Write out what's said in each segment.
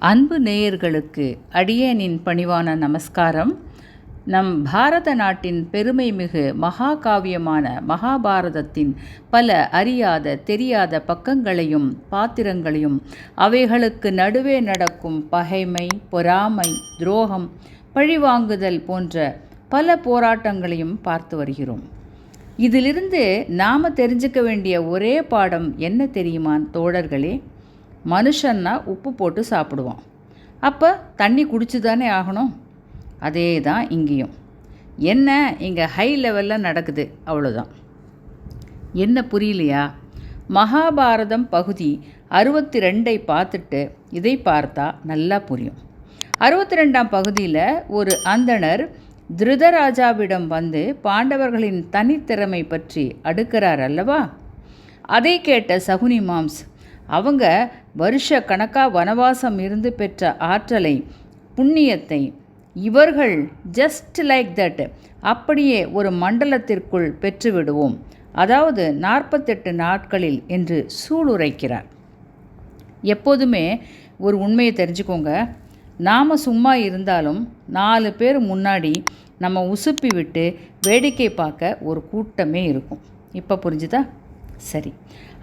அன்பு நேயர்களுக்கு அடியேனின் பணிவான நமஸ்காரம். நம் பாரத நாட்டின் பெருமைமிகு மகாகாவியமான மகாபாரதத்தின் பல அறியாத தெரியாத பக்கங்களையும் பாத்திரங்களையும் அவைகளுக்கு நடுவே நடக்கும் பகைமை பொறாமை துரோகம் பழிவாங்குதல் போன்ற பல போராட்டங்களையும் பார்த்து வருகிறோம். இதிலிருந்து நாம் தெரிஞ்சுக்க வேண்டிய ஒரே பாடம் என்ன தெரியுமா தோழர்களே? மனுஷன்னா உப்பு போட்டு சாப்பிடுவான். அப்போ தண்ணி குடிச்சு தானே ஆகணும்? அதே தான் இங்கேயும். என்ன இங்கே ஹை லெவலில் நடக்குது அவ்வளோதான் என்ன புரியலையா? மகாபாரதம் பகுதி அறுபத்தி ரெண்டை பார்த்துட்டு இதை பார்த்தா நல்லா புரியும். அறுபத்தி ரெண்டாம் பகுதியில் ஒரு அந்தணர் திருதராஜாவிடம் வந்து பாண்டவர்களின் தனித்திறமை பற்றி அடுக்கிறார் அல்லவா? அதை கேட்ட சகுனி மாம்ஸ் அவங்க வருஷ கணக்காக வனவாசம் இருந்து பெற்ற ஆற்றலை புண்ணியத்தை இவர்கள் ஜஸ்ட் லைக் தட் அப்படியே ஒரு மண்டலத்திற்குள் பெற்றுவிடுவோம். அதாவது நாற்பத்தெட்டு நாட்களில் என்று சூளுரைக்கிறார். எப்போதுமே ஒரு உண்மையை தெரிஞ்சுக்கோங்க. நாம் சும்மா இருந்தாலும் நாலு பேர் முன்னாடி நம்ம உசுப்பி விட்டு வேடிக்கை பார்க்க ஒரு கூட்டமே இருக்கும். இப்போ புரிஞ்சுதா? சரி.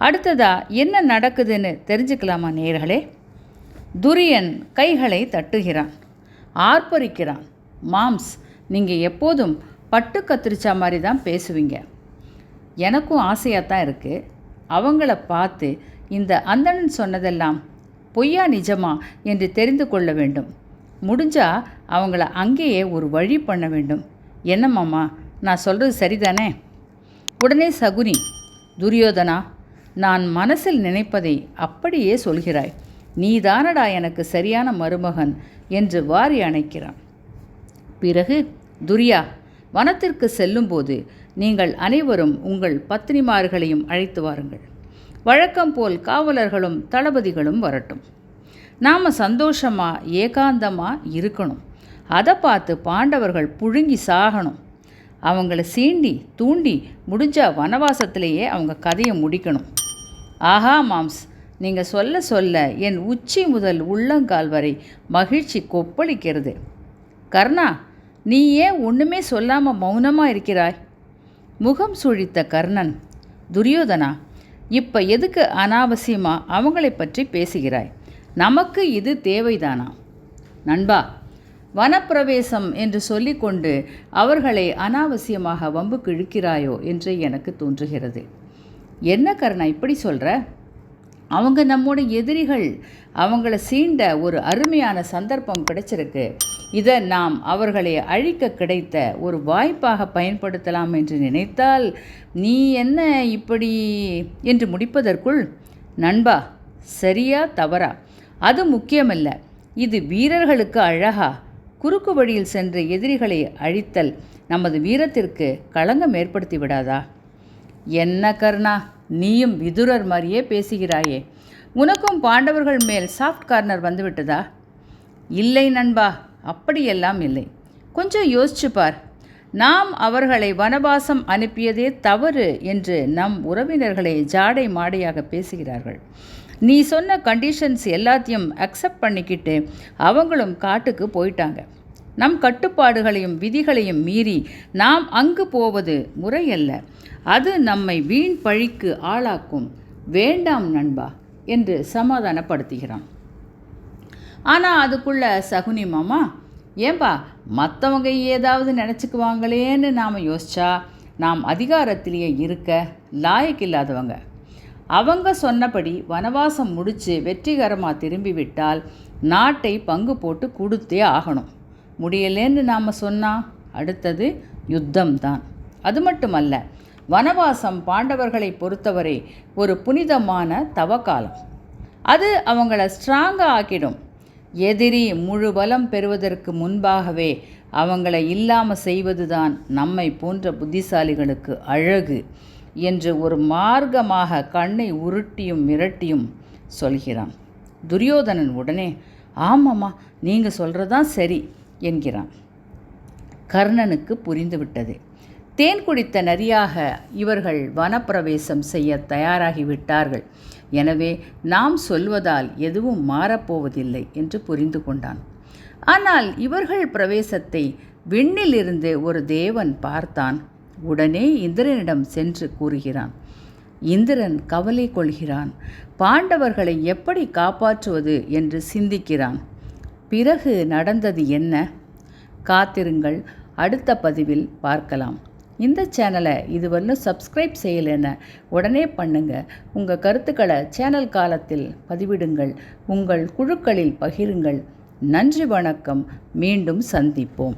அடுத்ததா என்ன நடக்குதுன்னு தெரிஞ்சுக்கலாமா நேர்களே துரியன் கைகளை தட்டுகிறான் ஆர்ப்பரிக்கிறான். மாம்ஸ் நீங்கள் எப்போதும் பட்டு கத்திரிச்சா மாதிரி தான் பேசுவீங்க. எனக்கும் ஆசையாக தான் இருக்குது அவங்கள பார்த்து இந்த அந்தணன் சொன்னதெல்லாம் பொய்யா நிஜமா என்று தெரிந்து கொள்ள வேண்டும். முடிஞ்சா அவங்கள அங்கேயே ஒரு வழி பண்ண வேண்டும். என்ன மாமா நான் சொல்கிறது சரிதானே? உடனே சகுனி துரியோதனா நான் மனசில் நினைப்பதை அப்படியே சொல்கிறாய். நீதானடா எனக்கு சரியான மருமகன் என்று வாரி அணைக்கிறான். பிறகு துரியா வனத்திற்கு செல்லும்போது நீங்கள் அனைவரும் உங்கள் பத்தினிமார்களையும் அழைத்து வாருங்கள். வழக்கம் போல் காவலர்களும் தளபதிகளும் வரட்டும். நாம் சந்தோஷமாக ஏகாந்தமாக இருக்கணும். அதை பார்த்து பாண்டவர்கள் புழுங்கி சாகணும். அவங்கள சீண்டி தூண்டி முடிஞ்சா வனவாசத்திலேயே அவங்க கதையை முடிக்கணும். ஆஹா மாம்ஸ் நீங்கள் சொல்ல சொல்ல என் உச்சி முதல் உள்ளங்கால் வரை மகிழ்ச்சி கொப்பளிக்கிறது. கர்ணா நீ ஏன் ஒன்றுமே சொல்லாமல் மௌனமாக இருக்கிறாய்? முகம் சுழித்த கர்ணன் துரியோதனா இப்போ எதுக்கு அனாவசியமாக அவங்களை பற்றி பேசுகிறாய்? நமக்கு இது தேவைதானா? நண்பா வனப்பிரவேசம் என்று சொல்லிக்கொண்டு அவர்களை அனாவசியமாக வம்புக்கு இழுக்கிறாயோ என்று எனக்கு தோன்றுகிறது. என்ன கருணா இப்படி சொல்கிற அவங்க நம்மோட எதிரிகள் அவங்கள சீண்ட ஒரு அருமையான சந்தர்ப்பம் கிடைச்சிருக்கு. இதை நாம் அவர்களை அழிக்க கிடைத்த ஒரு வாய்ப்பாக பயன்படுத்தலாம் என்று நினைத்தால் நீ என்ன இப்படி என்று முடிப்பதற்குள் நண்பா சரியா தவறா? அது முக்கியமல்ல. இது வீரர்களுக்கு அழகா குறுக்கு வழியில் சென்று எதிரிகளை அழித்தல் நமது வீரத்திற்கு களங்கம் ஏற்படுத்தி விடாதா? என்ன கர்ணா நீயும் விதுரர் மாதிரியே பேசுகிறாயே. உனக்கும் பாண்டவர்கள் மேல் சாஃப்ட் கார்னர் வந்துவிட்டதா? இல்லை நண்பா அப்படியெல்லாம் இல்லை. கொஞ்சம் யோசிச்சு பார். நாம் அவர்களை வனவாசம் அனுப்பியதே தவறு என்று நம் உறவினர்களை ஜாடை மாடையாக பேசுகிறார்கள். நீ சொன்ன கண்டிஷன்ஸ் எல்லாத்தையும் அக்செப்ட் பண்ணிக்கிட்டு அவங்களும் காட்டுக்கு போயிட்டாங்க. நம் கட்டுப்பாடுகளையும் விதிகளையும் மீறி நாம் அங்கு போவது முறையல்ல. அது நம்மை வீண் பழிக்கு ஆளாக்கும். வேண்டாம் நண்பா என்று சமாதானப்படுத்துகிறான். ஆனால் அதுக்குள்ள சகுனி மாமா ஏன்பா மற்றவங்க ஏதாவது நினச்சிக்குவாங்களேன்னு நாம் யோசிச்சா நாம் அதிகாரத்திலேயே இருக்க லாயக்கில்லாதவங்க அவங்க சொன்னபடி வனவாசம் முடித்து வெற்றிகரமாக திரும்பி விட்டால் நாட்டை பங்கு போட்டு கொடுத்தே ஆகணும். முடியலேன்னு நாம் சொன்னால் அடுத்தது யுத்தம் தான் அது மட்டுமல்ல வனவாசம் பாண்டவர்களை பொறுத்தவரை ஒரு புனிதமான தவக்காலம். அது அவங்கள ஸ்ட்ராங்காக ஆக்கிடும். எதிரி முழு பலம் பெறுவதற்கு முன்பாகவே அவங்கள இல்லாமல் செய்வதுதான் நம்மை போன்ற புத்திசாலிகளுக்கு அழகு. என்று ஒரு மார்க்கமாக கண்ணை உருட்டியும் மிரட்டியும் சொல்கிறான். துரியோதனன் உடனே ஆமாம்மா நீங்கள் சொல்கிறதான் சரி என்கிறான். கர்ணனுக்கு புரிந்துவிட்டது. தேன் குடித்த நரியாக இவர்கள் வனப்பிரவேசம் செய்ய தயாராகிவிட்டார்கள் எனவே நாம் சொல்வதால் எதுவும் மாறப்போவதில்லை என்று புரிந்து கொண்டான். ஆனால் இவர்கள் பிரவேசத்தை விண்ணிலிருந்து ஒரு தேவன் பார்த்தான். உடனே இந்திரனிடம் சென்று கூறுகிறான். இந்திரன் கவலை கொள்கிறான். பாண்டவர்களை எப்படி காப்பாற்றுவது என்று சிந்திக்கிறான். பிறகு நடந்தது என்ன? காத்திருங்கள். அடுத்த பதிவில் பார்க்கலாம். இந்த சேனலை இதுவரையும் சப்ஸ்கிரைப் செய்யலைன்னு உடனே பண்ணுங்கள் உங்கள் கருத்துக்களை சேனல் காலத்தில் பதிவிடுங்கள். உங்கள் குழுக்களில் பகிருங்கள். நன்றி வணக்கம். மீண்டும் சந்திப்போம்.